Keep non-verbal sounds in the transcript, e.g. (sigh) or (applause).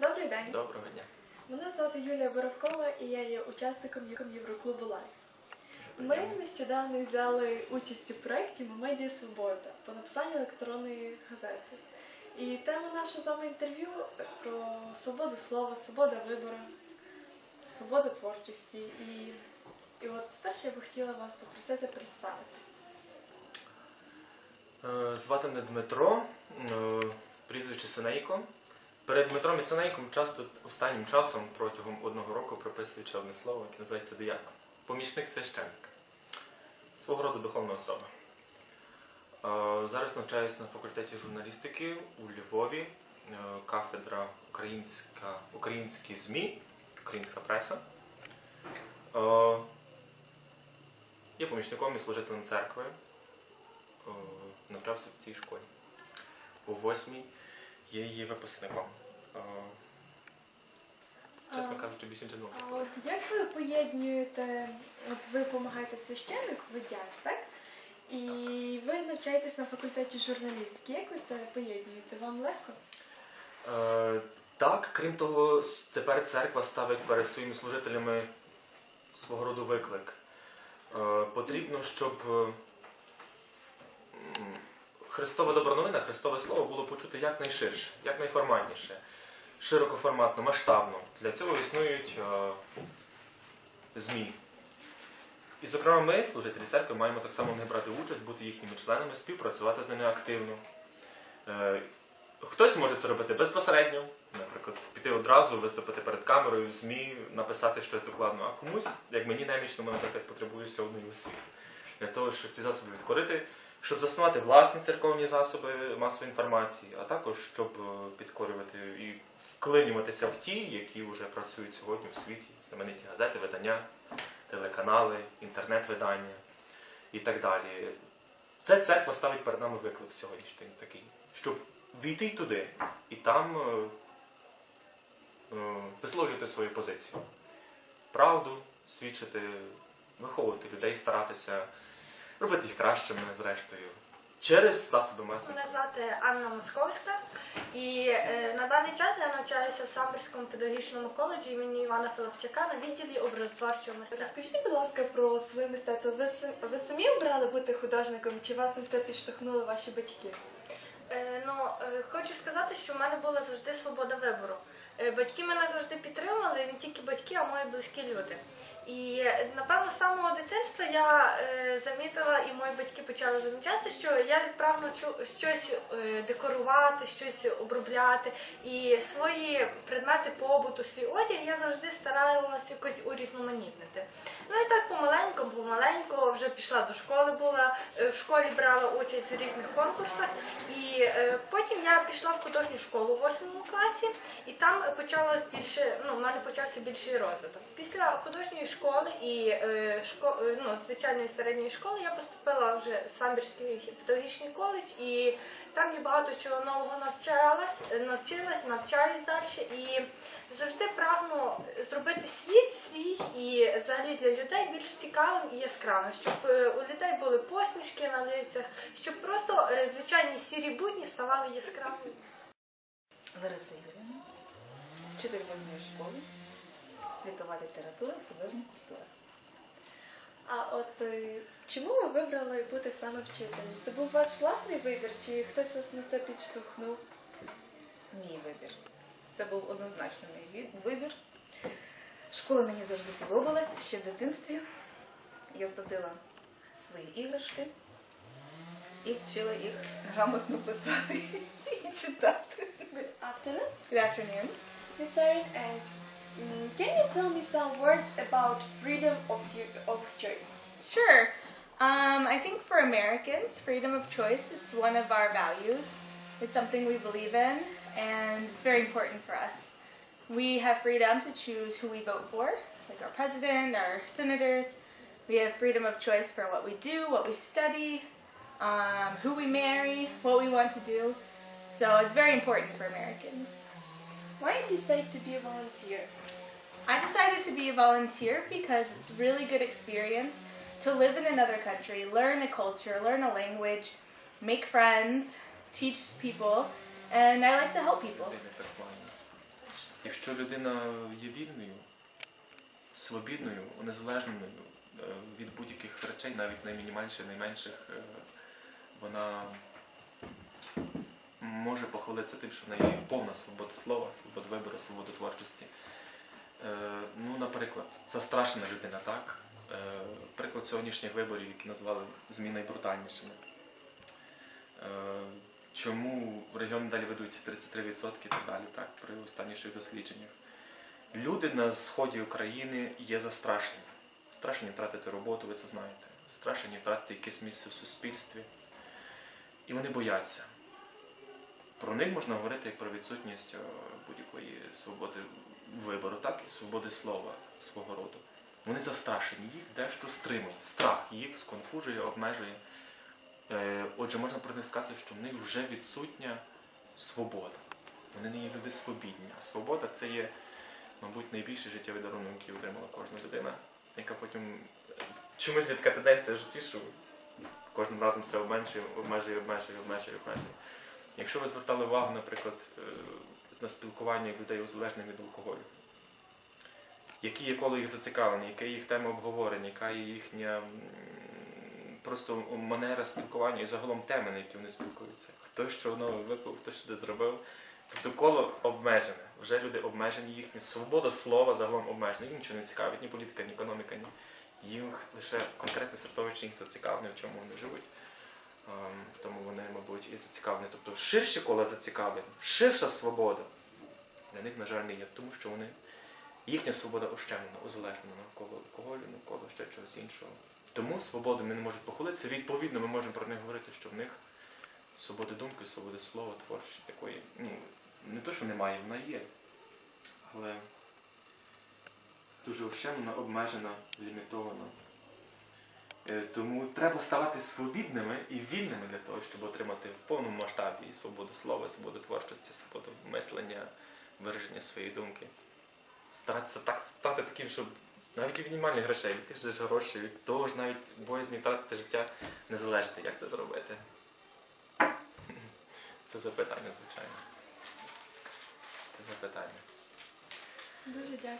Добрий день. Доброго дня. Мене звати Юлія Боровкова і я є учасником Євро- Євроклубу Лайф. Ми нещодавно взяли участь у проєкті Медіа Свобода по написанню електронної газети. І тема нашого з вами інтерв'ю про свободу слова, свобода вибору, свобода творчості. І, і от спершу я би хотіла вас попросити представитись. Е, Звати мене Дмитро, е, прізвище Синейко. Перед Дмитром і часто останнім часом протягом одного року прописуючи одне слово, яке називається діяк. Помічник священника. Свого роду духовна особа. Е, Зараз навчаюсь на факультеті журналістики у Львові, е, кафедра українська, українські ЗМІ, українська преса. Е, Є помічником і служителем церкви. Е, навчався в цій школі. У восьмій є її випускником. Е, Чесно кажучи, більше не А от як ви поєднуєте, от ви допомагаєте священник, ви дяк, так? І ви навчаєтесь на факультеті журналістики. Як ви це поєднуєте? Вам легко? Е, так, крім того, тепер церква ставить перед своїми служителями свого роду виклик. Е, потрібно, щоб Христова добра новина, Христове Слово було почути якнайширше, якнайформальніше, широкоформатно, масштабно. Для цього існують е, ЗМІ. І, зокрема, ми, служителі церкви, маємо так само них брати участь, бути їхніми членами, співпрацювати з ними активно. Е, Хтось може це робити безпосередньо, наприклад, піти одразу, виступити перед камерою, в ЗМІ, написати щось докладно. А комусь, як мені немічному, наприклад, потребує ще одної освіти. Для того, щоб ці засоби відкорити, щоб заснувати власні церковні засоби масової інформації, а також щоб е, підкорювати і вклинюватися в ті, які вже працюють сьогодні в світі, знамениті газети, видання, телеканали, інтернет-видання і так далі. Це церква ставить перед нами виклик сьогоднішній такий, щоб війти туди і там е, е, висловлювати свою позицію. Правду свідчити, виховувати людей, старатися робити їх кращими, зрештою, через засоби масової. Мене звати Анна Мацковська, і е, на даний час я навчаюся в Самбірському педагогічному коледжі імені Івана Филипчака на відділі образотворчого мистецтва. Розкажіть, будь ласка, про своє мистецтво. Ви, ви самі обрали бути художником, чи вас на це підштовхнули ваші батьки? Е, ну, е, хочу сказати, що в мене була завжди свобода вибору. Е, батьки мене завжди підтримували, не тільки батьки, а мої близькі люди. І напевно з самого дитинства я е, замітила, і мої батьки почали замічати, що я чу- щось е, декорувати, щось обробляти. І свої предмети побуту, свій одяг я завжди старалася якось урізноманітнити. Ну і так помаленьку, помаленьку вже пішла до школи, була е, в школі брала участь в різних конкурсах. І е, потім я пішла в художню школу в 8 класі, і там почалось більше, ну, в мене почався більший розвиток. Після художньої школи і е, шко, е, ну, звичайної середньої школи я поступила вже в Самбірський педагогічний коледж, і там я багато чого нового навчалась, е, навчилась, навчаюсь далі. І завжди прагну зробити світ свій і взагалі для людей більш цікавим і яскравим, щоб у людей були посмішки на лицях, щоб просто звичайні сірі будні ставали яскравими. Лариса Юрівна, вчитель восьмої школи, світова література, художня культура. А от е, чому ви вибрали бути саме вчителем? Це був ваш власний вибір, чи хтось вас на це підштовхнув? Мій вибір. Це був однозначно мій вибір. Школа мені завжди подобалась ще в дитинстві. Я садила свої іграшки і вчила їх грамотно писати (laughs) і читати. Good afternoon, Good afternoon. Miss Erin, and mm, can you tell me some words about freedom of of choice? Sure. Um, I think for Americans, freedom of choice, it's one of our values. It's something we believe in, and it's very important for us. We have freedom to choose who we vote for, like our president, our senators. We have freedom of choice for what we do, what we study, um, who we marry, what we want to do. So it's very important for Americans. Why did you decide to be a volunteer? I decided to be a volunteer because it's really good experience to live in another country, learn a culture, learn a language, make friends, teach people, and I like to help people. Так звані. Якщо людина є вільною, свобідною, незалежною е, від будь-яких речей, навіть наймінімальших, найменших, е, вона може похвалитися тим, що в неї є повна свобода слова, свобода вибору, свобода творчості. Е, Ну, наприклад, застрашена людина, так? Е, Приклад сьогоднішніх виборів, які назвали ЗМІ найбрутальнішими. Е, Чому регіони далі ведуть 33% і так далі, так, при останніших дослідженнях. Люди на сході України є застрашені. Застрашені втратити роботу, ви це знаєте. Застрашені втратити якесь місце в суспільстві. І вони бояться. Про них можна говорити як про відсутність е, будь-якої свободи вибору, так і свободи слова свого роду. Вони застрашені, їх дещо стримує. Страх їх сконфужує, обмежує. Е, Отже, можна про них сказати, що в них вже відсутня свобода. Вони не є люди свобідні. А свобода це є, мабуть, найбільший життєвий дарунок, який отримала кожна людина, яка потім е, чомусь є така тенденція в житті, що кожним разом все обмежує, обмежує, обмежує, обмежує, обмежує. Якщо ви звертали увагу, наприклад, е, на спілкування людей узалежних від алкоголю, які є коло їх зацікавлення, яка їх тема обговорення, яка є їхня просто манера спілкування і загалом теми, на які вони спілкуються. Хто що нове випив, хто що де зробив. Тобто коло обмежене. Вже люди обмежені, їхня свобода слова загалом обмежена. Їх нічого не цікавить, ні політика, ні економіка, ні. Їх лише конкретне середовище їх зацікавлене, в чому вони живуть. Ем, тому вони, мабуть, і зацікавлені. Тобто ширші кола зацікавлень, ширша свобода для них, на жаль, не є, тому що вони їхня свобода ущемлена, узалежнена навколо алкоголю, навколо ще чогось іншого. Тому свободу вони не можуть похвалитися. Відповідно, ми можемо про них говорити, що в них свободи думки, свободи слова, творчості такої. Ну, не то, що немає, вона є. Але дуже ущемлена, обмежена, лімітована. Е, Тому треба ставати свобідними і вільними для того, щоб отримати в повному масштабі і свободу слова, свободу творчості, свободу мислення, вираження своєї думки. Старатися так стати таким, щоб навіть від мінімальних грошей, від тих же ж від того ж навіть боязні втратити життя не залежати. Як це зробити? (laughs) Це запитання, звичайно. Це запитання. Дуже дякую.